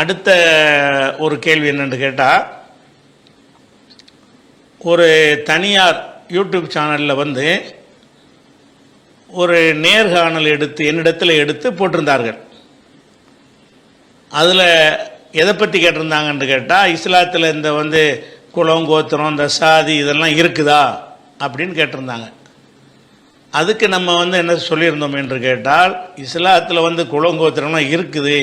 அடுத்த ஒரு கேள்வி என்னென்னு கேட்டால் ஒரு தனியார் யூடியூப் சேனலில் வந்து ஒரு நேர்காணல் எடுத்து என்னிடத்தில் எடுத்து போட்டிருந்தார்கள். அதில் எதை பற்றி கேட்டிருந்தாங்கன்னு கேட்டால் இஸ்லாத்தில் இந்த வந்து குலம் கோத்திரம் இந்த சாதி இதெல்லாம் இருக்குதா அப்படின்னு கேட்டிருந்தாங்க. அதுக்கு நம்ம வந்து என்ன சொல்லியிருந்தோம் என்று கேட்டால் இஸ்லாத்தில் வந்து குலம் கோத்திரம்லாம் இருக்குது.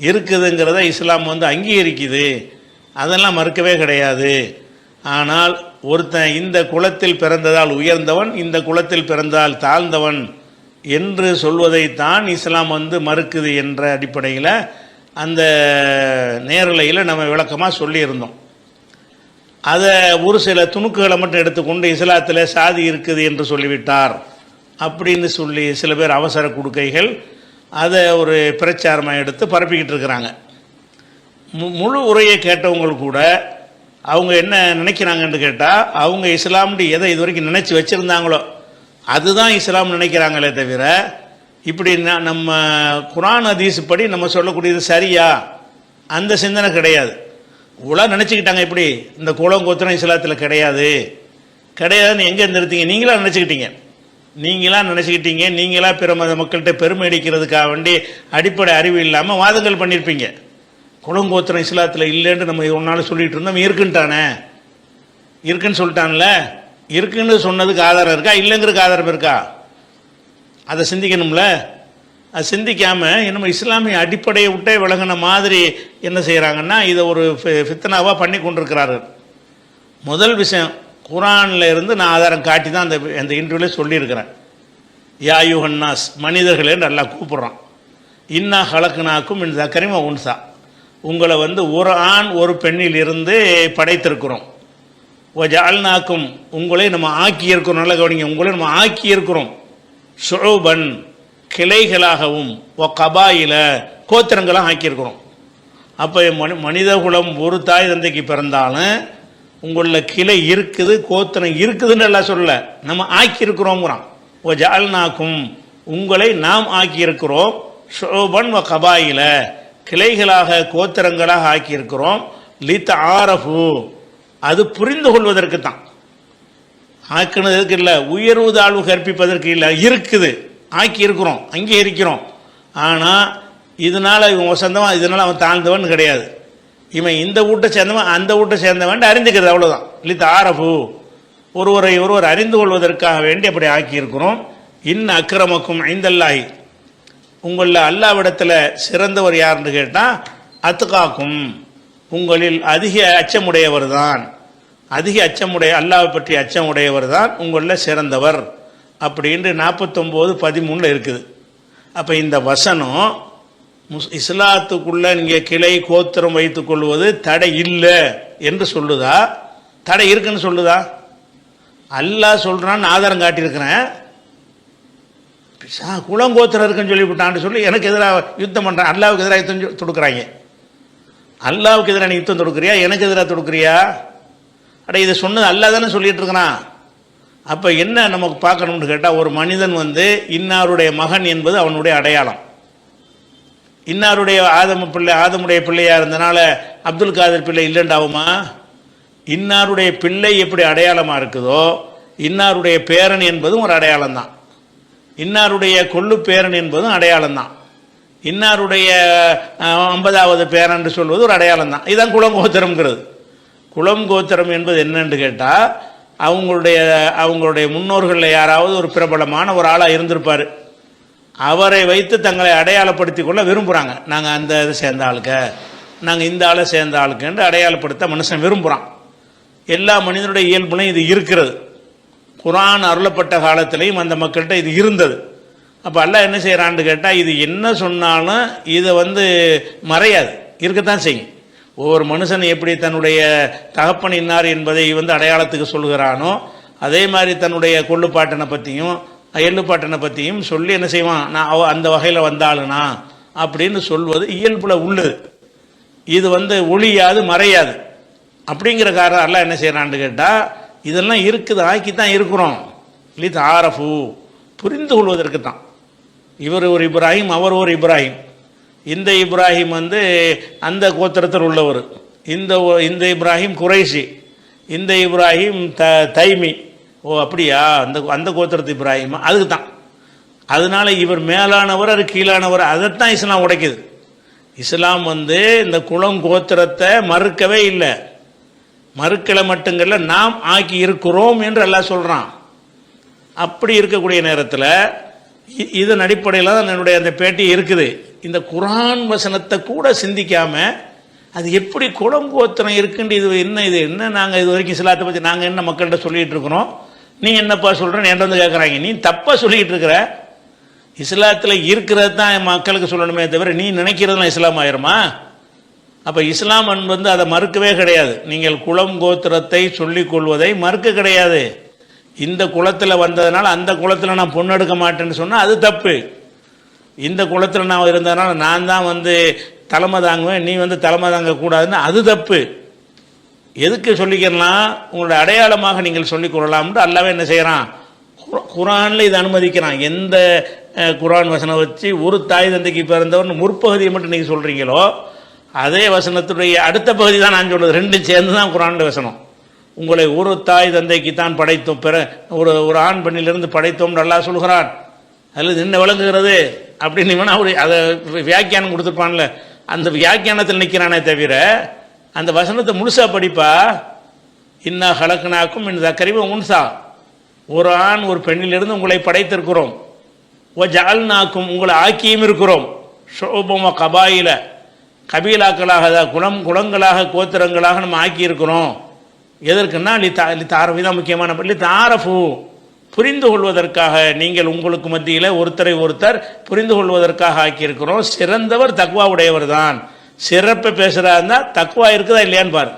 இருக்குதுங்கிறத இஸ்லாம் வந்து அங்கீகரிக்குது. அதெல்லாம் மறுக்கவே கிடையாது. ஆனால் ஒருத்தன் இந்த குலத்தில் பிறந்ததால் உயர்ந்தவன் இந்த குலத்தில் பிறந்ததால் தாழ்ந்தவன் என்று சொல்வதைத்தான் இஸ்லாம் வந்து மறுக்குது என்ற அடிப்படையில் அந்த நேரலையில் நம்ம விளக்கமாக சொல்லியிருந்தோம். அதை ஒரு சில துணுக்குகளை மட்டும் எடுத்துக்கொண்டு இஸ்லாத்தில் சாதி இருக்குது என்று சொல்லிவிட்டார் அப்படின்னு சொல்லி சில பேர் அவசர கொடுக்கைகள் அதை ஒரு பிரச்சாரமாக எடுத்து பரப்பிக்கிட்டு இருக்கிறாங்க. மு முழு உரையை கேட்டவங்க கூட அவங்க என்ன நினைக்கிறாங்கன்னு கேட்டால் அவங்க இஸ்லாம்னு எதை இது வரைக்கும் நினச்சி வச்சுருந்தாங்களோ அதுதான் இஸ்லாம் நினைக்கிறாங்களே தவிர இப்படி நம்ம குரான் ஹதீஸ் படி நம்ம சொல்லக்கூடியது சரியா? அந்த சிந்தனை கிடையாது. உலா நினச்சிக்கிட்டாங்க இப்படி இந்த குளம் கோத்திரம் இஸ்லாத்தில் கிடையாது. கிடையாதுன்னு எங்கே இருந்திருத்தீங்க நீங்களாக நினச்சிக்கிட்டீங்க. நீங்களாம் நினச்சிக்கிட்டீங்க? நீங்களா பிற மத மக்கள்கிட்ட பெருமை அடிக்கிறதுக்காக வேண்டி அடிப்படை அறிவு இல்லாமல் வாதங்கள் பண்ணியிருப்பீங்க குளங்கோத்திரம் இஸ்லாத்தில் இல்லைன்னு நம்ம ஒரு நாள் இருந்தோம். இருக்குன்ட்டானே? இருக்குன்னு சொல்லிட்டான்ல? இருக்குன்னு சொன்னதுக்கு ஆதாரம் இருக்கா? இல்லைங்கிறதுக்கு ஆதாரம் இருக்கா? அதை சிந்திக்கணும்ல? அது சிந்திக்காமல் நம்ம இஸ்லாமிய அடிப்படையை விட்டே விளங்கின மாதிரி என்ன செய்கிறாங்கன்னா இதை ஒரு ஃபித்தனாவாக பண்ணி கொண்டிருக்கிறார்கள். முதல் விஷயம் குரானில் இருந்து நான் ஆதாரம் காட்டி தான் அந்த அந்த இன்டர்வியூவில் சொல்லியிருக்கிறேன். யாயுஹன்னாஸ் மனிதர்களே நல்லா கூப்பிட்றான். இன்னா ஹலக்குனாக்கும் இந்த கரிம உன்சா. உங்களை வந்து ஒரு ஆண் ஒரு பெண்ணில் இருந்து படைத்திருக்கிறோம். ஓ ஜால்நாக்கும் உங்களை நம்ம ஆக்கி இருக்கிறோம் நல்லா கவனிங்க உங்களை நம்ம ஆக்கி இருக்கிறோம் கிளைகளாகவும் ஓ கபாயில கோத்திரங்களாக ஆக்கியிருக்கிறோம். அப்போ மனி மனிதகுலம் ஒரு தாய் தந்தைக்கு பிறந்தாலும் உங்களில் கிளை இருக்குது கோத்திரம் இருக்குதுன்னு எல்லாம் சொல்ல நம்ம ஆக்கியிருக்கிறோங்கிறான் ஓ ஜால்நாக்கும் உங்களை நாம் ஆக்கியிருக்கிறோம் ஷோபன் வ கபாயில. கிளைகளாக கோத்திரங்களாக ஆக்கியிருக்கிறோம். லித் ஆரஃபு அது புரிந்து கொள்வதற்கு தான் ஆக்கினதற்கு இல்லை உயர்வு தாழ்வு கற்பிப்பதற்கு இல்லை இருக்குது. ஆக்கி இருக்கிறோம் அங்கே இருக்கிறோம் ஆனால் இதனால் இவன் வசந்தவன் இதனால் அவன் தாழ்ந்தவன் கிடையாது. இவன் இந்த வீட்டை சேர்ந்தவன் அந்த வீட்டை சேர்ந்தவன் அறிந்துக்கிறது அவ்வளோதான் இல்லை தாரபு ஒருவரை ஒருவர் அறிந்து கொள்வதற்காக வேண்டி அப்படி ஆக்கியிருக்கிறோம். இன் அக்கிரமக்கும் ஐந்தல்லாஹி. உங்களில் அல்லாவிடத்தில் சிறந்தவர் யாருன்னு கேட்டால் அத்துக்காக்கும் உங்களில் அதிக அச்சமுடையவர் தான் அதிக அச்சமுடைய அல்லாவை பற்றி அச்சமுடையவர் தான் உங்களில் சிறந்தவர். அப்படின்ட்டு நாற்பத்தொம்போது பதிமூணில் இருக்குது. அப்போ இந்த வசனம் முஸ் இஸ்லாத்துக்குள்ளே நீங்கள் கிளை கோத்திரம் வைத்துக் கொள்வது தடை இல்லை என்று சொல்லுதா? தடை இருக்குன்னு சொல்லுதா? அல்லாஹ் சொல்கிறான்னு ஆதாரம் காட்டியிருக்கிறேன். குளம் குளங்கோத்திரம் இருக்குன்னு சொல்லிவிட்டான்னு சொல்லி எனக்கு எதிராக யுத்தம் பண்ணுறேன் அல்லாவுக்கு எதிராக யுத்தம் சொ- தொடுக்குறாங்க. அல்லாவுக்கு எதிராக நீ யுத்தம் தொடுக்கிறியா? எனக்கு எதிராக தொடுக்கிறியா? அட இதை சொன்னது அல்லா தானே சொல்லிகிட்டு இருக்கிறான். அப்போ என்ன நமக்கு பார்க்கணும்னு கேட்டால் ஒரு மனிதன் வந்து இன்னாருடைய மகன் என்பது அவனுடைய அடையாளம். இன்னாருடைய ஆதம பிள்ளை ஆதமுடைய பிள்ளையாக இருந்தனால அப்துல் காதர் பிள்ளை இல்லைண்டாவுமா? இன்னாருடைய பிள்ளை எப்படி அடையாளமாக இருக்குதோ இன்னாருடைய பேரன் என்பதும் ஒரு அடையாளம் தான் இன்னாருடைய கொள்ளு பேரன் என்பதும் அடையாளம் தான் இன்னாருடைய ஐம்பதாவது பேரன் சொல்வது ஒரு அடையாளம் தான் இதுதான் குளங்கோத்திரம்ங்கிறது குளம் கோத்திரம் என்பது என்னன்னு கேட்டால் அவங்களுடைய அவங்களுடைய முன்னோர்களில் யாராவது ஒரு பிரபலமான ஒரு ஆளாக இருந்திருப்பார். அவரை வைத்து தங்களை அடையாளப்படுத்தி கொள்ள விரும்புகிறாங்க நாங்கள் அந்த இதை சேர்ந்த ஆளுக்க நாங்கள் இந்த ஆளை சேர்ந்த ஆளுக்குன்னு அடையாளப்படுத்த மனுஷன் விரும்புகிறான் எல்லா மனிதனுடைய இயல்புலையும் இது இருக்கிறது. குரான் அருளப்பட்ட காலத்திலையும் அந்த மக்கள்கிட்ட இது இருந்தது. அப்போ எல்லாம் என்ன செய்கிறான்னு கேட்டால் இது என்ன சொன்னாலும் இதை வந்து மறையாது. இருக்கத்தான் செய்யும். ஒவ்வொரு மனுஷன் எப்படி தன்னுடைய தகப்பன் இன்னார் என்பதை வந்து அடையாளத்துக்கு சொல்கிறானோ அதே மாதிரி தன்னுடைய கொள்ளுப்பாட்டனை பற்றியும் எள்ளுப்பாட்டனை பற்றியும் சொல்லி என்ன செய்வான்? நான் அவ அந்த வகையில் வந்தாளுனா? அப்படின்னு சொல்வது இயல்புல உள்ளது. இது வந்து ஒளியாது மறையாது. அப்படிங்கிற காரணம் எல்லாம் என்ன செய்கிறான்னு கேட்டால் இதெல்லாம் இருக்குது ஆக்கி தான் இருக்கிறோம். லித் ஆரஃபு புரிந்து கொள்வதற்கு தான். இவர் ஒரு இப்ராஹிம் அவர் ஒரு இப்ராஹிம். இந்த இப்ராஹிம் வந்து அந்த கோத்திரத்தில் உள்ளவர். இந்த ஒ- இந்த இப்ராஹிம் குறைஷி. இந்த இப்ராஹிம் த தைமி. ஓ அப்படியா? அந்த அந்த கோத்திரத்து இப்ராஹிமா. அதுக்கு தான் அதனால இவர் மேலானவர் அது கீழானவர் அதைத்தான் இஸ்லாம் உடைக்குது. இஸ்லாம் வந்து இந்த குலம் கோத்திரத்தை மறுக்கவே இல்லை. மறுக்கலை மட்டுங்கள்ல நாம் ஆக்கி இருக்கிறோம் என்று எல்லாம் சொல்கிறான் அப்படி இருக்கக்கூடிய நேரத்தில் இதன் அடிப்படையில் தான் என்னுடைய அந்த பேட்டி இருக்குது. இந்த குரான் வசனத்தை கூட சிந்திக்காமல் அது எப்படி குலம் கோத்திரம் இருக்குன்ட்டு இது என்ன இது என்ன நாங்கள் இது வரைக்கும் இஸ்லாத்தை பற்றி நாங்கள் என்ன மக்கள்கிட்ட சொல்லிகிட்டு இருக்கிறோம்? நீ என்னப்பா சொல்கிறேன்னு என்கிட்ட வந்து கேட்குறாங்க நீ தப்பாக சொல்லிக்கிட்டு இருக்கிற. இஸ்லாத்தில் இருக்கிறது தான் மக்களுக்கு சொல்லணுமே தவிர நீ நினைக்கிறதுலாம் இஸ்லாம் ஆயிருமா? அப்போ இஸ்லாம் வந்து அதை மறுக்கவே கிடையாது. நீங்கள் குளம் கோத்திரத்தை சொல்லிக் கொள்வதை மறுக்க கிடையாது. இந்த குளத்தில் வந்ததுனால அந்த குளத்தில் நான் பொண்ணெடுக்க மாட்டேன்னு சொன்னால் அது தப்பு. இந்த குளத்தில் நான் இருந்ததுனால நான் தான் வந்து தலைமை தாங்குவேன் நீ வந்து தலைமை தாங்கக்கூடாதுன்னு அது தப்பு. எதுக்கு சொல்லிக்கிறனா உங்களோட அடையாளமாக நீங்கள் சொல்லிக் கொள்ளலாம்னு அல்லாவே என்ன செய்கிறான் குரானில் இது அனுமதிக்கிறான். எந்த குரான் வசனம் வச்சு ஒரு தாய் தந்தைக்கு பிறந்தவர்னு முற்பகுதியை மட்டும் நீங்கள் சொல்கிறீங்களோ அதே வசனத்துடைய அடுத்த பகுதி தான் நான் சொல்கிறது ரெண்டும் சேர்ந்து தான் குரானுடைய வசனம். உங்களை ஒரு தாய் தந்தைக்கு தான் படைத்தோம். பிற ஒரு ஒரு ஆண் பெண்ணிலிருந்து படைத்தோம் நல்லா சொல்கிறான். அதில் என்ன விளங்குகிறது? அப்படின்னு வேணா அவர் அதை வியாக்கியானம் கொடுத்துருப்பான்ல. அந்த வியாக்கியானத்தில் நிற்கிறானே தவிர அந்த வசனத்தை முழுசா படிப்பா? இன்னா ஹலக்குனாக்கும் இந்த கரிவு உன்சா. ஒரு ஆண் ஒரு பெண்ணிலிருந்து உங்களை படைத்திருக்கிறோம். ஓ ஜால்நாக்கும் உங்களை ஆக்கியும் இருக்கிறோம். ஷோபம கபாயில. கபீலாக்களாக குளம் குலம் குலங்களாக கோத்திரங்களாக நம்ம ஆக்கியிருக்கிறோம். எதற்குன்னா லி தா லி தாரஃபு தான் முக்கியமான லி தாரஃபு. புரிந்து கொள்வதற்காக நீங்கள் உங்களுக்கு மத்தியில் ஒருத்தரை ஒருத்தர் புரிந்து கொள்வதற்காக ஆக்கியிருக்கிறோம். சிறந்தவர் தக்வா உடையவர் தான். சிறப்பை பேசுகிறா இருந்தால் தக்வா இருக்குதா இல்லையான்னு பாரு.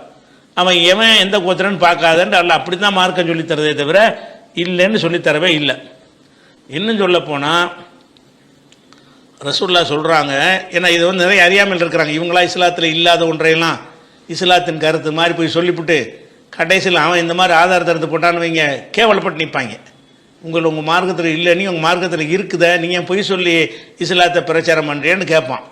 அவன் எவன் எந்த கோத்திரன்னு பார்க்காதன்னு அல்ல அப்படி தான் மார்க்கம் சொல்லித் தரதே தவிர இல்லைன்னு சொல்லித் தரவே இல்லை. இன்னும் சொல்ல போனால் ரசூல்லா சொல்கிறாங்க ஏன்னா இது வந்து நிறைய அறியாமல் இருக்கிறாங்க. இவங்களா இஸ்லாத்தில் இல்லாத ஒன்றையெல்லாம் இஸ்லாத்தின் கருத்து மாதிரி போய் சொல்லிவிட்டு கடைசியில் அவன் இந்த மாதிரி ஆதாரத்தை எடுத்து போட்டான்னு வைங்க கேவலப்பட்டு நிற்பாங்க உங்கள் உங்கள் மார்க்கத்தில் இல்லை நீ உங்கள் மார்க்கத்தில் இருக்குதே நீங்கள் பொய் சொல்லி இஸ்லாத்தை பிரச்சாரம் பண்ணுறேன்னு கேட்பான்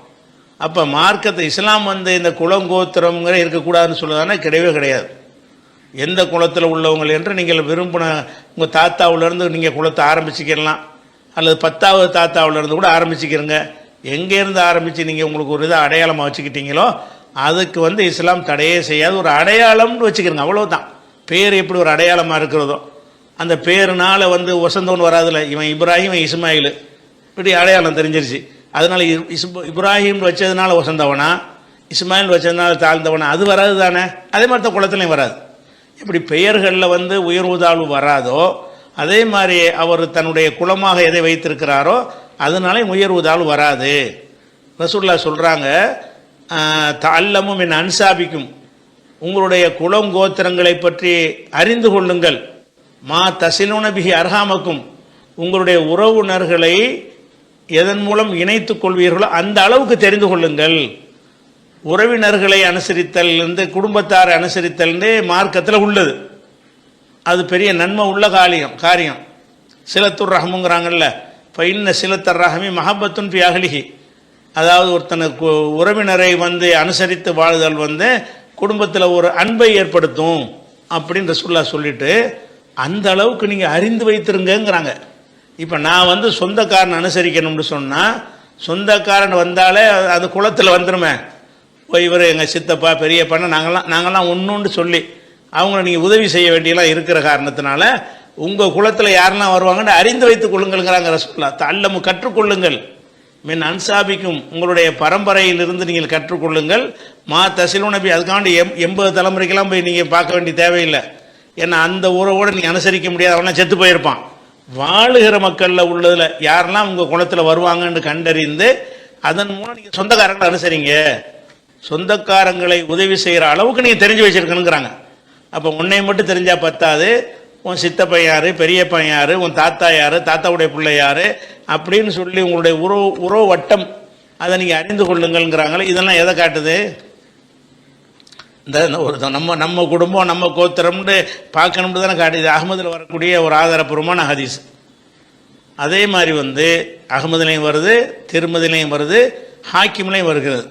அப்போ மார்க்கத்தை இஸ்லாம் வந்து இந்த குலம் கோத்திரம்ங்கிற இருக்கக்கூடாதுன்னு சொல்லுதானே கிடையவே கிடையாது. எந்த குலத்தில் உள்ளவங்க என்று நீங்கள் விரும்பின உங்கள் தாத்தாவிலேருந்து நீங்கள் குலத்தை ஆரம்பிச்சுக்கலாம் அல்லது பத்தாவது தாத்தாவிலேருந்து கூட ஆரம்பிச்சுக்கிறங்க எங்கேருந்து ஆரம்பித்து நீங்கள் உங்களுக்கு ஒரு இதை அடையாளமாக வச்சுக்கிட்டீங்களோ அதுக்கு வந்து இஸ்லாம் தடையே செய்யாது. ஒரு அடையாளம்னு வச்சுக்கிறங்க அவ்வளோதான் பேர் எப்படி ஒரு அடையாளமாக இருக்கிறதோ. அந்த பேருனால் வந்து வசந்தவன் வராதுல இவன் இப்ராஹிம் இவன் இஸ்மாயில். இப்படி அடையாளம் தெரிஞ்சிருச்சு. அதனால் இப்ராஹிம் வச்சதுனால வசந்தவனா இஸ்மாயில் வச்சதுனால தாழ்ந்தவனா அது வராது தானே? அதே மாதிரி தான் குளத்துலையும் வராது. இப்படி பெயர்களில் வந்து உயர்வு தாழ்வு வராதோ அதே மாதிரி அவர் தன்னுடைய குலமாக எதை வைத்திருக்கிறாரோ அதனாலே உயர்வு தாழ்வு வராது. ரசூல்லா சொல்கிறாங்க தல்லமும் என் அன்சாபிக்கும். உங்களுடைய குலம் கோத்திரங்களை பற்றி அறிந்து கொள்ளுங்கள். மா தசிலுனபிகி அர்ஹாமக்கும். உங்களுடைய உறவுணர்களை எதன் மூலம் இணைத்துக் கொள்வீர்களோ அந்த அளவுக்கு தெரிந்து கொள்ளுங்கள். உறவினர்களை அனுசரித்தல் இருந்து குடும்பத்தாரை அனுசரித்தல்னு மார்க்கத்தில் உள்ளது. அது பெரிய நன்மை உள்ள காரியம் காரியம். சிலத்துர் ரஹமுங்கிறாங்கல்ல இப்போ இன்ன சிலத்தர் ரஹமி மஹபத்துன் பி அகலிகி அதாவது ஒருத்தனுக்கு உறவினரை வந்து அனுசரித்து வாழுதல் வந்து குடும்பத்தில் ஒரு அன்பை ஏற்படுத்தும் அப்படின்னு ரசுல்லா சொல்லிட்டு அந்த அளவுக்கு நீங்கள் அறிந்து வைத்திருங்கிறாங்க இப்போ நான் வந்து சொந்தக்காரன் அனுசரிக்கணும்னு சொன்னால் சொந்தக்காரன் வந்தாலே அது குளத்தில் வந்துடுமே போய் இவர் எங்கள் சித்தப்பா பெரியப்பான்னு நாங்கள்லாம் நாங்கள்லாம் ஒன்றுன்னு சொல்லி அவங்கள நீங்கள் உதவி செய்ய வேண்டியலாம் இருக்கிற காரணத்தினால உங்கள் குளத்தில் யாரெல்லாம் வருவாங்கன்னு அறிந்து வைத்துக் கொள்ளுங்கள்ங்கிறாங்க ரசூல்லா தள்ளமு கற்றுக்கொள்ளுங்கள். மின் அன்சாபிக்கும் உங்களுடைய பரம்பரையிலிருந்து நீங்கள் கற்றுக்கொள்ளுங்கள். மா தசிலு நபி அதுக்காண்டி எம் எண்பது தலைமுறைக்கெல்லாம் போய் நீங்கள் பார்க்க வேண்டிய தேவையில்லை. ஏன்னா அந்த உறவோடு நீங்கள் அனுசரிக்க முடியாது செத்து போயிருப்பான். வாழுகிற மக்களில் உள்ளதில் யாரெல்லாம் உங்கள் குளத்தில் வருவாங்கன்னு கண்டறிந்து அதன் மூலம் நீங்கள் சொந்தக்காரங்களை அனுசரிங்க. சொந்தக்காரங்களை உதவி செய்கிற அளவுக்கு நீங்கள் தெரிஞ்சு வச்சிருக்கணுங்கிறாங்க. அப்போ உன்னை மட்டும் தெரிஞ்சால் பத்தாது. உன் சித்தப்பன் பெரிய பெரியப்பன் யார் உன் தாத்தா யார் தாத்தாவுடைய பிள்ளையார் அப்படின்னு சொல்லி உங்களுடைய உறவு உறவு வட்டம் அதை நீங்கள் அறிந்து கொள்ளுங்கள்ங்கிறாங்களே இதெல்லாம் எதை காட்டுது? இந்த ஒரு நம்ம நம்ம குடும்பம் நம்ம கோத்திரம்னு பார்க்கணும்னு தானே காட்டுது அகமதில் வரக்கூடிய ஒரு ஆதாரப்பூர்வமான ஹதீஸ். அதே மாதிரி வந்து அகமதுலேயும் வருது திருமதிலையும் வருது ஹாக்கிம்லையும் வருகிறது.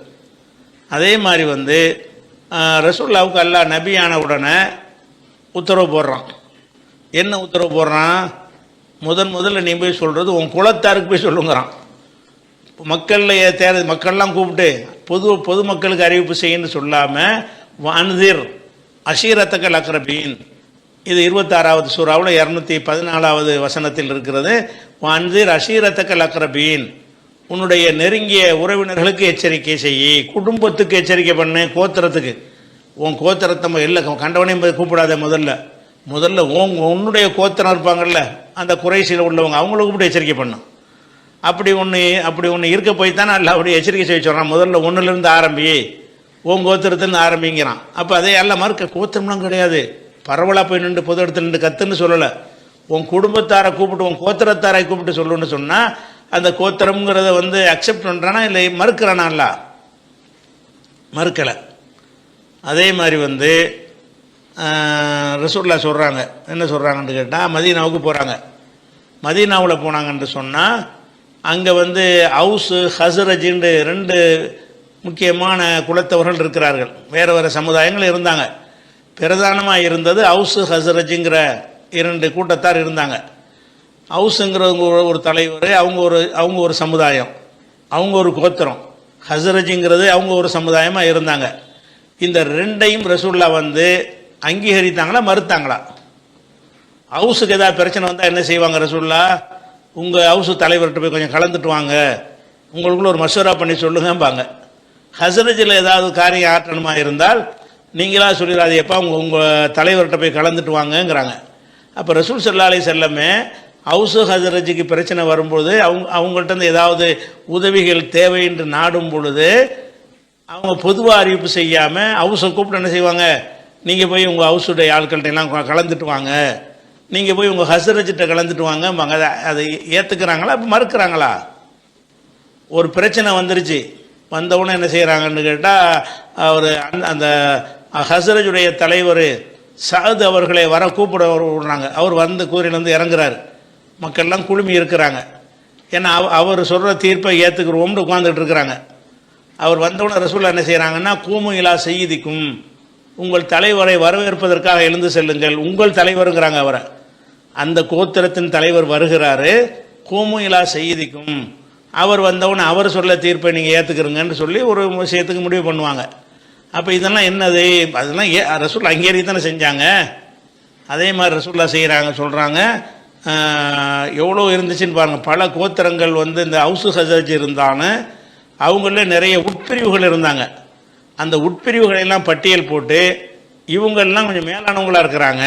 அதே மாதிரி வந்து ரசூல்லாவுக்கு அல்லா அல்லாஹ் நபியான உடனே உத்தரவு போடுறான். என்ன உத்தரவு போடுறான்? முதன் முதல்ல நீ போய் சொல்கிறது உன் குலத்தாருக்கு போய் சொல்லுங்கிறான். மக்களில் தேர மக்கள்லாம் கூப்பிட்டு பொது பொதுமக்களுக்கு அறிவிப்பு செய்யணும்னு சொல்லாமல் வான்திர் அஷீரத்தக்கல் அக்ரபீன் இது இருபத்தாறாவது சூறாவில் இரநூத்தி பதினாலாவது வசனத்தில் இருக்கிறது. வான்திர் அஷீரத்தக்கல் அக்ரபீன் உன்னுடைய நெருங்கிய உறவினர்களுக்கு எச்சரிக்கை செய் குடும்பத்துக்கு எச்சரிக்கை பண்ணு கோத்திரத்துக்கு. உன் கோத்திரத்தை இல்லை கண்டவனையும் கூப்பிடாத முதல்ல. முதல்ல உன் உன்னுடைய கோத்திரம் இருப்பாங்கல்ல அந்த குறைசியில் உள்ளவங்க அவங்கள கூப்பிட்டு எச்சரிக்கை பண்ணும் அப்படி ஒன்று அப்படி ஒன்று இருக்க போய் தானே அல்ல அப்படி எச்சரிக்கை செய்ய சொல்கிறான் முதல்ல ஒன்றுலேருந்து ஆரம்பி உன் கோத்திரத்துலேருந்து ஆரம்பிங்கிறான். அப்போ அதே எல்லாம் மறுக்க கோத்திரம்லாம் கிடையாது. பரவலாக போய் நின்று பொது இடத்துல நின்று கத்துன்னு சொல்லலை. உன் குடும்பத்தாரை கூப்பிட்டு உன் கோத்திரத்தாரை கூப்பிட்டு சொல்லுன்னு சொன்னால் அந்த கோத்திரம்ங்கிறத வந்து அக்செப்ட் பண்ணுறானா இல்லை மறுக்கிறானா மறுக்கலை. அதே மாதிரி வந்து ரசூல்லா சொல்கிறாங்க என்ன சொல்கிறாங்கன்னு கேட்டால் மதீனாவுக்கு போகிறாங்க மதீனாவில் போனாங்கன்னு சொன்னால் அங்கே வந்து ஹவுஸு ஹசரஜின்னு ரெண்டு முக்கியமான குலத்தவர்கள் இருக்கிறார்கள். வேறு வேறு சமுதாயங்கள் இருந்தாங்க. பிரதானமாக இருந்தது ஹவுஸு ஹசரஜிங்கிற இரண்டு கூட்டத்தார் இருந்தாங்க. ஹவுஸுங்கிறவங்க ஒரு- தலைவர் அவங்க ஒரு அவங்க ஒரு சமுதாயம். அவங்க ஒரு கோத்திரம். ஹசரஜிங்கிறது அவங்க ஒரு சமுதாயமாக இருந்தாங்க. இந்த ரெண்டையும் ரசூல்லா வந்து அங்கீகரித்தாங்களா மறுத்தாங்களா? ஹவுஸுக்கு ஏதாவது பிரச்சனை வந்தால் என்ன செய்வாங்க ரசூல்லா உங்கள் ஹவுஸு தலைவர்கிட்ட போய் கொஞ்சம் கலந்துட்டு வாங்க. உங்களுக்குள்ள ஒரு மசூரா பண்ணி சொல்லுங்கம்பாங்க. ஹசரஜில் ஏதாவது காரியம் ஆற்றணுமா இருந்தால் நீங்களாக சொல்லிடாது எப்போ உங்கள் உங்கள் தலைவர்கிட்ட போய் கலந்துட்டு வாங்கங்கிறாங்க. அப்போ ரசூல் சல்லா அலி செல்லமே ஹவுஸு ஹசரஜுக்கு பிரச்சனை வரும்பொழுது அவங்க அவங்கள்ட்ட இருந்து ஏதாவது உதவிகள் தேவை என்று நாடும் பொழுது அவங்க பொதுவாக அறிவிப்பு செய்யாமல் ஹவுஸை கூப்பிட்டு என்ன செய்வாங்க? நீங்கள் போய் உங்கள் ஹவுஸுடைய ஆட்கள்கிட்டலாம் எல்லாம் கலந்துட்டு வாங்க. நீங்கள் போய் உங்கள் ஹசரஜிட்ட கலந்துட்டு வாங்க. அதை அதை ஏற்றுக்கிறாங்களா இப்போ மறுக்கிறாங்களா? ஒரு பிரச்சனை வந்துருச்சு. வந்தவுடனே என்ன செய்கிறாங்கன்னு கேட்டால் அவர் அந்த அந்த ஹசரஜுடைய தலைவர் சாது அவர்களை வர கூப்பிட விடுறாங்க அவர் வந்து கூறியிலிருந்து இறங்குறாரு. மக்கள்லாம் குழுமி இருக்கிறாங்க. ஏன்னா அவ அவர் சொல்கிற தீர்ப்பை ஏற்றுக்கிறோம்னு உட்காந்துட்டு இருக்கிறாங்க. அவர் வந்தவுடனே ரசூல்லா என்ன செய்கிறாங்கன்னா கூமு இலா செய்திக்கும். உங்கள் தலைவரை வரவேற்பதற்காக எழுந்து செல்லுங்கள். உங்கள் தலைவருங்கிறாங்க அவரை. அந்த கோத்திரத்தின் தலைவர் வருகிறாரு. கூமு இலா செய்திக்கும். அவர் வந்தவொன்னே அவர் சொல்ல தீர்ப்பை நீங்கள் ஏற்றுக்கிறீங்கன்னு சொல்லி ஒரு விஷயத்துக்கு முடிவு பண்ணுவாங்க. அப்போ இதெல்லாம் என்னது? அதெல்லாம் ஏ ரசூல் அங்கேறி தானே செஞ்சாங்க. அதே மாதிரி ரசூல்லா செய்கிறாங்க சொல்கிறாங்க எவ்வளோ இருந்துச்சுன்னு பாருங்கள் பல கோத்திரங்கள் வந்து இந்த ஹவுசு ஹசரஜ் இருந்தாலும் அவங்கள நிறைய உட்பிரிவுகள் இருந்தாங்க. அந்த உட்பிரிவுகளெல்லாம் பட்டியல் போட்டு இவங்கள்லாம் கொஞ்சம் மேலானவங்களாக இருக்கிறாங்க.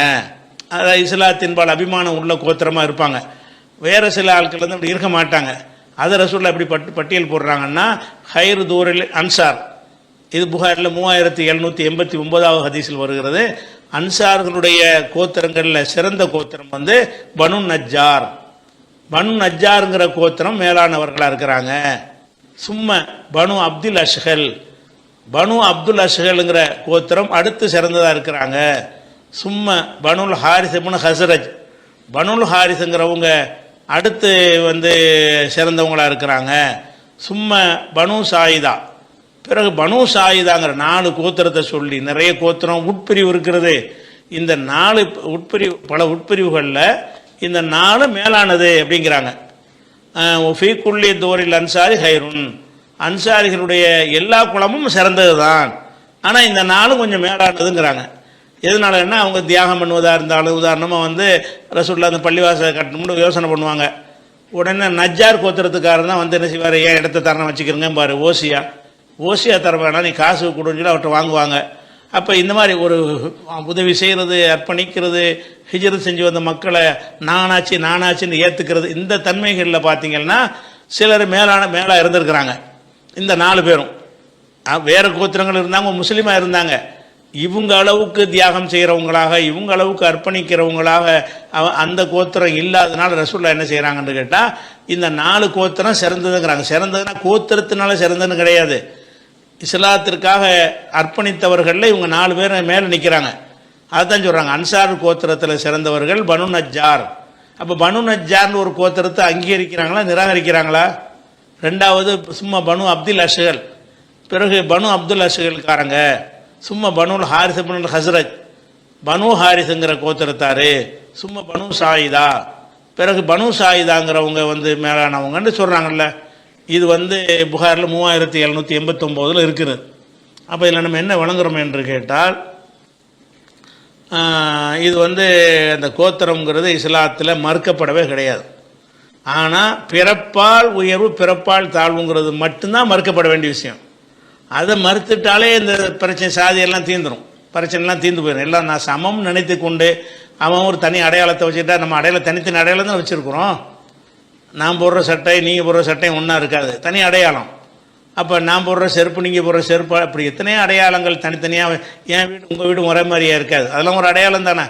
அதாவது இஸ்லாத்தின்பால் அபிமானம் உள்ள கோத்திரமாக இருப்பாங்க. வேறு சில ஆட்கள் வந்து அப்படி இருக்க மாட்டாங்க. அதை ரசூலில் எப்படி பட்டு பட்டியல் போடுறாங்கன்னா ஹைர் தூரில் அன்சார். இது புகாரில் மூவாயிரத்தி எழுநூற்றி எண்பத்தி ஒன்பதாவது ஹதீஸில் வருகிறது. அன்சார்களுடைய கோத்திரங்களில் சிறந்த கோத்திரம் வந்து பனு நஜ்ஜார். பனு நஜ்ஜாருங்கிற கோத்திரம் மேலானவர்களாக இருக்கிறாங்க. சும்மா பனு அப்துல் அஷ்ஹல். பனு அப்துல் அஷ்ஹலுங்கிற கோத்திரம் அடுத்து சிறந்ததாக இருக்கிறாங்க. சும்மா பனுல் ஹாரிஸ் ஹசரஜ் பனுல் ஹாரிஸுங்கிறவங்க அடுத்து வந்து சிறந்தவங்களாக இருக்கிறாங்க. சும்மா பனு சாயிதா. பிறகு பனு சாயிதாங்கிற நாலு கோத்திரத்தை சொல்லி நிறைய கோத்திரம் உட்பிரிவு இருக்கிறது. இந்த நாலு உட்பிரிவு பல உட்பிரிவுகளில் இந்த நாலு மேலானது அப்படிங்கிறாங்க. ஃபீக்குள்ளி தோரில் அன்சாரி ஹைருன். அன்சாரிகளுடைய எல்லா குளமும் சிறந்தது தான் ஆனால் இந்த நாளும் கொஞ்சம் மேலானதுங்கிறாங்க. எதனால என்ன அவங்க தியாகம் பண்ணுவதாக இருந்தாலும் உதாரணமாக வந்து ரசூல்லா அந்த பள்ளிவாசலை கட்டணும்னு யோசனை பண்ணுவாங்க. உடனே நஜ்ஜார் கோத்திரத்துக்காரர் தான் வந்து என்ன செய்வார்? ஏன் இடத்த தரணம் வச்சுக்கிறங்க பாரு ஓசியா. ஓசியா தர வேணாம் நீ காசு கொடுன்னு சொல்லி அவர்கிட்ட வாங்குவாங்க. அப்போ இந்த மாதிரி ஒரு உதவி செய்கிறது அர்ப்பணிக்கிறது ஹிஜர் செஞ்சு வந்த மக்களை நானாச்சு நானாச்சுன்னு ஏற்றுக்கிறது இந்த தன்மைகளில் பார்த்தீங்கன்னா சிலர் மேலான மேலாக இருந்திருக்கிறாங்க. இந்த நாலு பேரும். வேறு கோத்திரங்கள் இருந்தாங்க முஸ்லீமாக இருந்தாங்க. இவங்க அளவுக்கு தியாகம் செய்கிறவங்களாக இவங்க அளவுக்கு அர்ப்பணிக்கிறவங்களாக அந்த கோத்திரம் இல்லாதனால ரசூல்லா என்ன செய்கிறாங்கன்னு கேட்டால் இந்த நாலு கோத்திரம் சிறந்ததுங்கிறாங்க. சிறந்ததுன்னா கோத்திரத்தினால சிறந்ததுன்னு கிடையாது. இஸ்லாத்திற்காக அர்ப்பணித்தவர்களில் இவங்க நாலு பேர் மேலே நிற்கிறாங்க அதுதான் சொல்கிறாங்க அன்சார் கோத்திரத்தில் சிறந்தவர்கள் பனு நஜ்ஜார். அப்போ பனு நஜ்ஜார்னு ஒரு கோத்திரத்தை அங்கீகரிக்கிறாங்களா நிராகரிக்கிறாங்களா? ரெண்டாவது சும்மா பனு அப்துல் அஷகல் பிறகு பனு அப்துல் அஷகல்காரங்க சும்மா பனுல் ஹாரிஸ் பனுல் ஹஸ்ரத் பனு ஹாரிஸுங்கிற கோத்திரத்தாரு சும்மா பனு சாயிதா. பிறகு பனு சாயிதாங்கிறவங்க வந்து மேலானவங்கன்னு சொல்கிறாங்கல்ல இது வந்து புகாரில் மூவாயிரத்தி எழுநூற்றி எண்பத்தொம்போதில் இருக்குது அப்போ இதில் நம்ம என்ன வழங்குறோம் என்று கேட்டால் இது வந்து அந்த கோத்திரங்கிறது இஸ்லாத்தில் மறுக்கப்படவே கிடையாது. ஆனால் பிறப்பால் உயர்வு பிறப்பால் தாழ்வுங்கிறது மட்டும்தான் மறுக்கப்பட வேண்டிய விஷயம். அதை மறுத்துட்டாலே இந்த பிரச்சனை சாதியெல்லாம் தீந்துடும் பிரச்சனைலாம் தீர்ந்து போயிடும் எல்லாம் நான் சமம் நினைத்து கொண்டு அவன் ஒரு தனி அடையாளத்தை வச்சுக்கிட்டா நம்ம அடையாளம் தனித்தனி அடையாளம் தான் வச்சுருக்குறோம். நான் போடுற சட்டை நீங்கள் போடுற சட்டை ஒன்றா இருக்காது. தனி அடையாளம். அப்போ நான் போடுற செருப்பு நீங்கள் போடுற செருப்பு அப்படி எத்தனையோ அடையாளங்கள் தனித்தனியாக என் வீடு உங்கள் வீடும் ஒரே மாதிரியே இருக்காது. அதெல்லாம் ஒரு அடையாளம் தானே.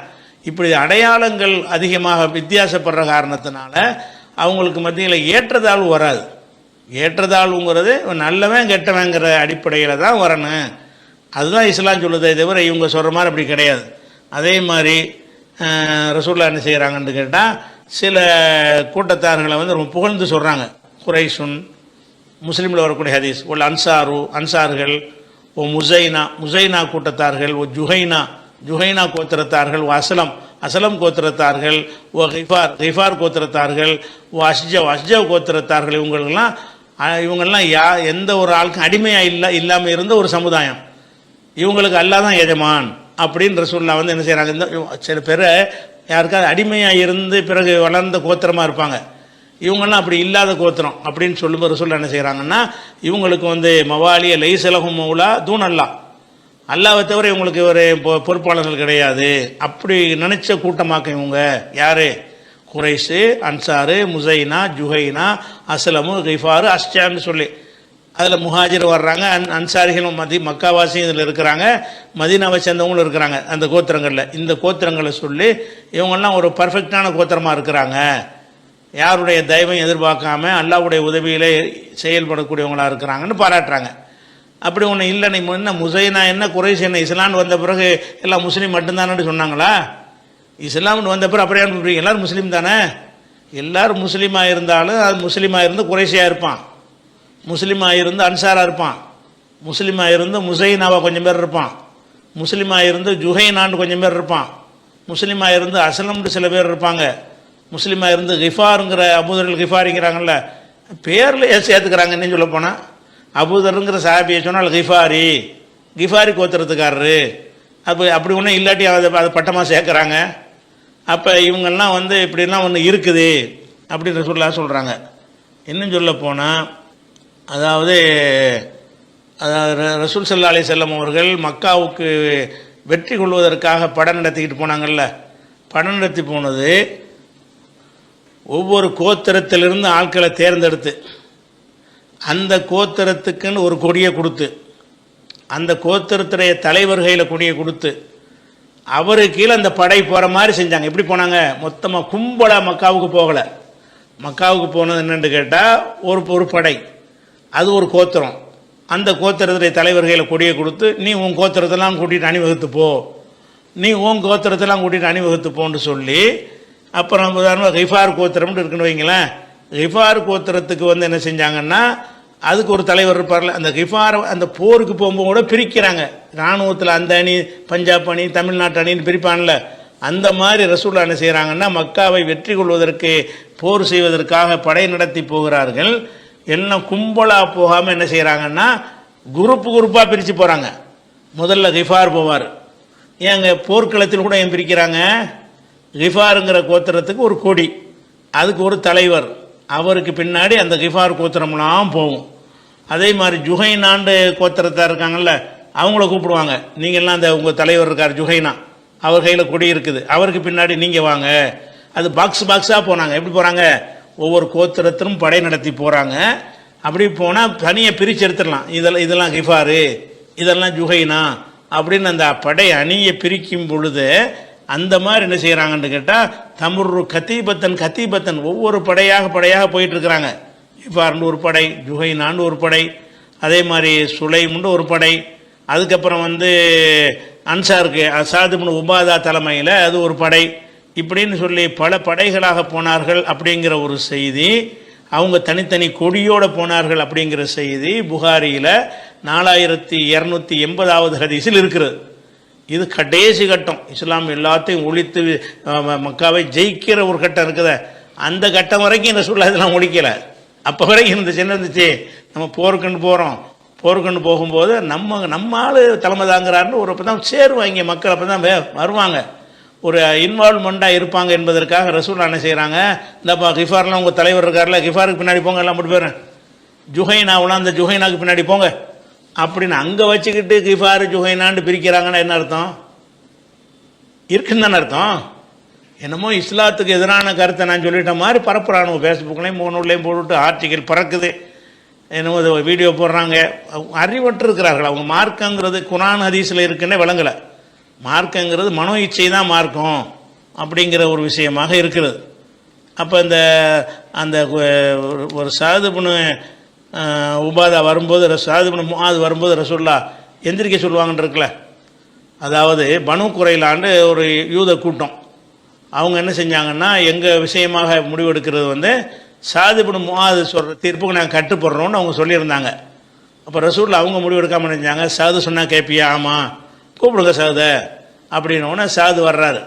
இப்படி அடையாளங்கள் அதிகமாக வித்தியாசப்படுற காரணத்தினால அவங்களுக்கு மத்தியில் ஏற்றத்தாழ்வு வராது. ஏற்றதாழ்வுங்கிறது நல்லவன் கெட்டவங்கிற அடிப்படையில் தான் வரணும். அதுதான் இஸ்லாம் சொல்லுதே தவிர இவங்க சொல்கிற மாதிரி அப்படி கிடையாது. அதே மாதிரி ரசூல்லா என்ன செய்கிறாங்கன்னு கேட்டால் சில கூட்டத்தார்களை வந்து ரொம்ப புகழ்ந்து சொல்கிறாங்க குரைசுன் முஸ்லீமில் வரக்கூடிய ஹதீஸ் ஒரு அன்சாரு அன்சார்கள் ஓ முசைனா முசைனா கூட்டத்தார்கள் ஓ ஜுஹைனா ஜுஹைனா கோத்திரத்தார்கள் ஓ அசலம் அசலம் கோத்திரத்தார்கள் ஓ ஹிஃபார் ஹிஃபார் கோத்திரத்தார்கள் ஓ அஷ்ஜவ் அஷ்ஜவ் கோத்திரத்தார்கள் இவங்களுக்கெல்லாம் இவங்கெல்லாம் யா எந்த ஒரு ஆளுக்கும் அடிமையாக இல்லை இல்லாமல் இருந்த ஒரு சமுதாயம். இவங்களுக்கு அல்லாஹ் தான் எஜமான் அப்படின்னு ரசூல்லா வந்து என்ன செய்கிறாங்க இந்த சில பேர் யாருக்காவது அடிமையாக இருந்து பிறகு வளர்ந்த கோத்திரமாக இருப்பாங்க. இவங்கெல்லாம் அப்படி இல்லாத கோத்திரம் அப்படின்னு சொல்லும்போது ரசூல்லா என்ன செய்கிறாங்கன்னா இவங்களுக்கு வந்து மவாலிய லைசலகும் மௌலா தூண் அல்லா அல்லாவை தவிர இவங்களுக்கு ஒரு பொ- பொறுப்பாளர்கள் கிடையாது. அப்படி நினச்ச கூட்டமாக்க இவங்க யார்? குரைஸு அன்சாரு முசைனா ஜுஹைனா அஸ்லமு கிஃபாரு அஸ்டான்னு சொல்லி. அதில் முஹாஜிர் வர்றாங்க அன் அன்சாரிகளும் மதி மக்காவாசியும் இதில் இருக்கிறாங்க மதீனாவை சேர்ந்தவங்களும் இருக்கிறாங்க அந்த கோத்திரங்களில். இந்த கோத்திரங்களை சொல்லி இவங்கெல்லாம் ஒரு பர்ஃபெக்டான கோத்திரமாக இருக்கிறாங்க. யாருடைய தயவையும் எதிர்பார்க்காம அல்லாவுடைய உதவியிலே செயல்படக்கூடியவங்களாக இருக்கிறாங்கன்னு பாராட்டுறாங்க. அப்படி ஒன்று இல்லை நீ என்ன முசைனா என்ன குறைசி என்ன இஸ்லான்னு வந்த பிறகு எல்லாம் முஸ்லீம் மட்டும்தானு சொன்னாங்களா? இஸ்லாம்னு வந்தப்பறம் அப்படியே சொல்றீங்க? எல்லோரும் முஸ்லீம் தானே? எல்லோரும் முஸ்லீமாக இருந்தாலும் அது முஸ்லீமாக இருந்து குறைசியாக இருப்பான். முஸ்லீமாக இருந்து அன்சாராக இருப்பான். முஸ்லீமாக இருந்து முசைனாவாக கொஞ்சம் பேர் இருப்பான். முஸ்லீமாக இருந்து ஜுஹைனான்னு கொஞ்சம் பேர் இருப்பான். முஸ்லீமாக இருந்து அசலம்னு சில பேர் இருப்பாங்க. முஸ்லீமாக இருந்து கிஃபாருங்கிற அபூதர்கள் கிஃபாரிங்கிறாங்கல்ல பேரில் சேர்த்துக்கிறாங்கன்னு சொல்ல போனால் அபூதருங்கிற சாபியை சொன்னால் கிஃபாரி. கிஃபாரி கோத்திரத்துக்காரரு. அப்போ அப்படி ஒன்றும் இல்லாட்டி அதை அதை பட்டமாக சேர்க்குறாங்க. அப்போ இவங்கெல்லாம் வந்து இப்படிலாம் ஒன்று இருக்குது அப்படின்னு சொல்ல சொல்கிறாங்க இன்னும் சொல்ல போனால் அதாவது அதாவது ரசூல் சல்லா அலி செல்லம் அவர்கள் மக்காவுக்கு வெற்றி கொள்வதற்காக படம் நடத்திக்கிட்டு போனாங்கல்ல. படம் நடத்தி போனது ஒவ்வொரு கோத்திரத்திலிருந்து ஆட்களை தேர்ந்தெடுத்து அந்த கோத்திரத்துக்குன்னு ஒரு கொடியை கொடுத்து அந்த கோத்திரத்துடைய தலைவர்களை கொடியை கொடுத்து அவரு கீழே அந்த படை போகிற மாதிரி செஞ்சாங்க. எப்படி போனாங்க? மொத்தமாக கும்பலாக மக்காவுக்கு போகலை. மக்காவுக்கு போனது என்னென்னு கேட்டால் ஒரு ஒரு படை. அது ஒரு கோத்திரம். அந்த கோத்திரத்துடைய தலைவர்களை கொடியை கொடுத்து நீ உன் கோத்திரத்தெல்லாம் கூட்டிகிட்டு அணிவகுத்து போ. நீ உன் கோத்திரத்தெல்லாம் கூட்டிகிட்டு அணிவகுத்து போன்னு சொல்லி அப்புறம் உதாரணமாக ஹிஃபார் கோத்திரம்னு இருக்குன்னு வைங்களேன். ஹிஃபார் கோத்திரத்துக்கு வந்து என்ன செஞ்சாங்கன்னா அதுக்கு ஒரு தலைவர் இருப்பார்ல அந்த கிஃபார் அந்த போருக்கு போகும்போது கூட பிரிக்கிறாங்க. இராணுவத்தில் அந்த அணி பஞ்சாப் அணி தமிழ்நாட்டு அணின்னு பிரிப்பான்ல. அந்த மாதிரி ரசூல்லா என்ன செய்கிறாங்கன்னா மக்காவை வெற்றி கொள்வதற்கு போர் செய்வதற்காக படை நடத்தி போகிறார்கள். எல்லாம் கும்பலாக போகாமல் என்ன செய்கிறாங்கன்னா குரூப் குரூப்பாக பிரித்து போகிறாங்க முதல்ல கிஃபார் போவார். ஏங்க போர்க்களத்தில் கூட ஏன் பிரிக்கிறாங்க? கிஃபாருங்கிற கோத்திரத்துக்கு ஒரு கொடி. அதுக்கு ஒரு தலைவர். அவருக்கு பின்னாடி அந்த கிஃபார் கோத்திரம்லாம் போகும். அதே மாதிரி ஜுஹைனாண்டு கோத்திரத்தார் இருக்காங்கல்ல அவங்கள கூப்பிடுவாங்க. நீங்கள்லாம் அந்த உங்கள் தலைவர் இருக்கார் ஜுஹைனா அவர் கையில் கொடி இருக்குது. அவருக்கு பின்னாடி நீங்கள் வாங்க. அது பாக்ஸ் பாக்ஸாக போனாங்க. எப்படி போகிறாங்க ஒவ்வொரு கோத்திரத்திலும் படை நடத்தி போகிறாங்க அப்படி போனால் தனியை பிரித்து எடுத்துடலாம். இதெல்லாம் இதெல்லாம் கிஃபாரு இதெல்லாம் ஜுஹைனா அப்படின்னு அந்த படை அணியை பிரிக்கும் பொழுது அந்த மாதிரி என்ன செய்கிறாங்கன்னு கேட்டால் தமுரு கத்தீபத்தன் கத்தீபத்தன் ஒவ்வொரு படையாக படையாக போயிட்டுருக்கிறாங்க. இப்போ அறுநூறு ஒரு படை ஜுகை ஒரு படை அதே மாதிரி சுலைமுண்டு ஒரு படை அதுக்கப்புறம் வந்து அன்சாருக்கு அசாதுபின் உபாதா தலைமையில் அது ஒரு படை. இப்படின்னு சொல்லி பல படைகளாக போனார்கள் அப்படிங்கிற ஒரு செய்தி அவங்க தனித்தனி கொடியோடு போனார்கள் அப்படிங்கிற செய்தி புகாரியில் நாலாயிரத்தி இரநூத்தி எண்பதாவது ஹதீஸில் இருக்கிறது இது கடைசி கட்டம். இஸ்லாம் எல்லாத்தையும் ஒழித்து மக்காவை ஜெயிக்கிற ஒரு கட்டம் இருக்குத. அந்த கட்டம் வரைக்கும் இந்த சூழல் இதெல்லாம் ஒழிக்கலை. அப்போ வரைக்கும் இருந்துச்சு என்ன இருந்துச்சு. நம்ம போருக்குன்னு போகிறோம் போருக்குன்னு போகும்போது நம்ம நம்ம ஆள் தலைமை தாங்குறாருன்னு ஒரு அப்போ தான் சேருவாங்க மக்கள் அப்போ தான் வருவாங்க. ஒரு இன்வால்மெண்ட்டாக இருப்பாங்க என்பதற்காக ரசூல் என்ன செய்கிறாங்க இந்தப்பா கிஃபார்லாம் உங்கள் தலைவர் இருக்கார்ல கிஃபாருக்கு பின்னாடி போங்க எல்லாம் மட்டும் பேர் ஜுஹைனாவுலாம் அந்த ஜுஹைனாக்கு பின்னாடி போங்க. அப்படின்னு அங்கே வச்சுக்கிட்டு கிஃபார் ஜுஹைனான்னு பிரிக்கிறாங்கன்னா என்ன அர்த்தம்? இருக்குன்னு தானே அர்த்தம்? என்னமோ இஸ்லாத்துக்கு எதிரான கருத்தை நான் சொல்லிட்ட மாதிரி பரப்புகிறானுங்க ஃபேஸ்புக்லேயும் மூணுலேயும் போட்டுட்டு ஆர்டிக்கல் பறக்குது. என்னமோ வீடியோ போடுறாங்க. அவங்க அறிவற்று இருக்கிறார்கள் அவங்க மார்க்கங்கிறது குரான் ஹதீஸில் இருக்குன்னே விளங்கலை. மார்க்கங்கிறது மனோ இச்சை தான் மார்க்கம் அப்படிங்கிற ஒரு விஷயமாக இருக்கிறது. அப்போ இந்த அந்த ஒரு- ஒரு பொண்ணு உபாதா வரும்போது ர- அது அது வரும்போது ரசோல்லா எந்திரிக்க சொல்லுவாங்கன்னு இருக்குல்ல. அதாவது பனு குறையிலாண்டு ஒரு யூத கூட்டம். அவங்க என்ன செஞ்சாங்கன்னா எங்கள் விஷயமாக முடிவெடுக்கிறது வந்து சாதிபுன் முஆது சொல்கிற தீர்ப்புக்கு நாங்கள் கட்டுப்படுறோம்னு அவங்க சொல்லியிருந்தாங்க. அப்போ ரசூலில் அவங்க முடிவெடுக்காமல் நினைஞ்சாங்க சாது சொன்னால் கேட்பியா ஆமாம் கூப்பிடுங்க சாத. அப்படின்னோடனே சாது வர்றாரு.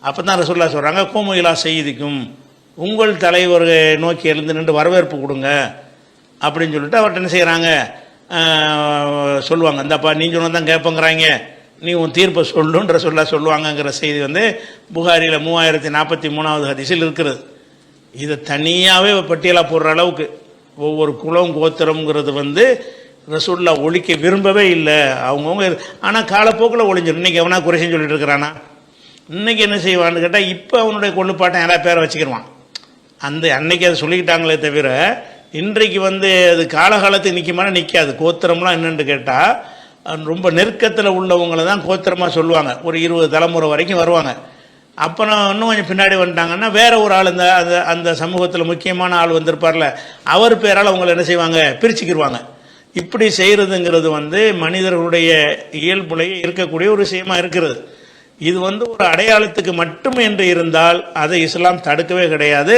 அப்போ தான் ரசூல்லா சொல்கிறாங்க கோமுகிலா செய்திக்கும். உங்கள் தலைவர்களை நோக்கி எழுந்து நின்று வரவேற்பு கொடுங்க. அப்படின்னு சொல்லிட்டு அவர்கிட்ட என்ன செய்கிறாங்க சொல்லுவாங்க. இந்தப்பா நீ சொன்னது தான் கேட்பங்கிறாங்க நீ உன் தீர்ப்பை சொல்லுன்ற சொல்ல சொல்லுவாங்கங்கிற செய்தி வந்து புகாரியில் மூவாயிரத்தி நாற்பத்தி மூணாவது ஹதிசில் இருக்கிறது இதை தனியாகவே பட்டியலாக போடுற அளவுக்கு ஒவ்வொரு குலம் கோத்திரம்ங்கிறது வந்து ரசூல்லா ஒழிக்க விரும்பவே இல்லை. அவங்கவுங்க ஆனால் காலப்போக்கில் ஒழிஞ்சிடும் இன்றைக்கி எவனா குறைசின்னு சொல்லிட்டு இருக்கிறானா? இன்றைக்கி என்ன செய்வான்னு கேட்டால் இப்போ அவனுடைய கொள்ளுப்பாட்டை யாராவது பேரை வச்சுக்கிடுவான் அந்த அன்னைக்கு அதை சொல்லிக்கிட்டாங்களே தவிர இன்றைக்கு வந்து அது காலகாலத்துக்கு நிற்குமான நிற்காது கோத்திரம்லாம் என்னென்னு கேட்டால் ரொம்ப நெருக்கத்தில் உள்ளவங்களை தான் கோத்திரமாக சொல்லுவாங்க. ஒரு இருபது தலைமுறை வரைக்கும் வருவாங்க. அப்புறம் இன்னும் கொஞ்சம் பின்னாடி வந்துட்டாங்கன்னா வேற ஒரு ஆள் இந்த அந்த அந்த சமூகத்தில் முக்கியமான ஆள் வந்திருப்பார்ல அவர் பேரால் அவங்களை என்ன செய்வாங்க? பிரிச்சுக்கிடுவாங்க இப்படி செய்கிறதுங்கிறது வந்து மனிதர்களுடைய இயல்புலையே இருக்கக்கூடிய ஒரு விஷயமாக இருக்கிறது. இது வந்து ஒரு அடையாளத்துக்கு மட்டும் என்று இருந்தால் அதை இஸ்லாம் தடுக்கவே கிடையாது.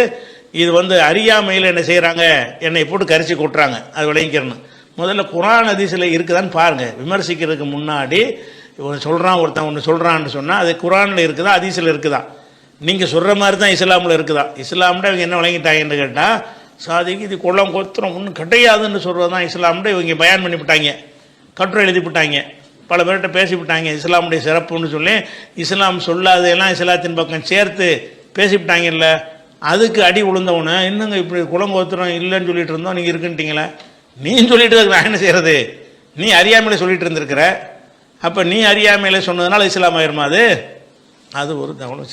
இது வந்து அறியாமையில் என்ன செய்கிறாங்க என்னை போட்டு கரிச்சு கொட்டுறாங்க. அது விளங்கிக்கிறணும் முதல்ல குரான் அதிசயில் இருக்குதான்னு பாருங்கள் விமர்சிக்கிறதுக்கு முன்னாடி ஒன்று சொல்கிறான் ஒருத்தன் ஒன்று சொல்கிறான்னு சொன்னால் அது குரானில் இருக்குதா அதிசயில் இருக்குதா? நீங்கள் சொல்கிற மாதிரி தான் இஸ்லாமில் இருக்குதா? இஸ்லாம்ட இவங்க என்ன வழங்கிட்டாங்கன்னு கேட்டால் சாதிக்கு இது குளம் கொத்துறோம் ஒன்றும் கிடையாதுன்னு சொல்கிறது தான் இஸ்லாம்ட இவங்க பயன் பண்ணிவிட்டாங்க கட்டுரை எழுதிவிட்டாங்க பல பேர்கிட்ட பேசிவிட்டாங்க இஸ்லாமுடைய சிறப்புன்னு சொல்லி இஸ்லாம் சொல்லாதையெல்லாம் இஸ்லாத்தின் பக்கம் சேர்த்து பேசிவிட்டாங்கல்ல அதுக்கு அடி விழுந்தவன இன்னுங்க இப்படி குளங்கோத்திரம் இல்லைன்னு சொல்லிட்டு இருந்தோம். நீங்கள் இருக்குன்ட்டீங்களே. நீ சொல்லிட்டு நான் என்ன செய்கிறது நீ அறியாமையில் சொல்லிட்டு இருந்திருக்கிற. அப்போ நீ அறியாமையில் சொன்னதுனால இஸ்லாம் ஆயிருமா அது? அது ஒரு கவனம்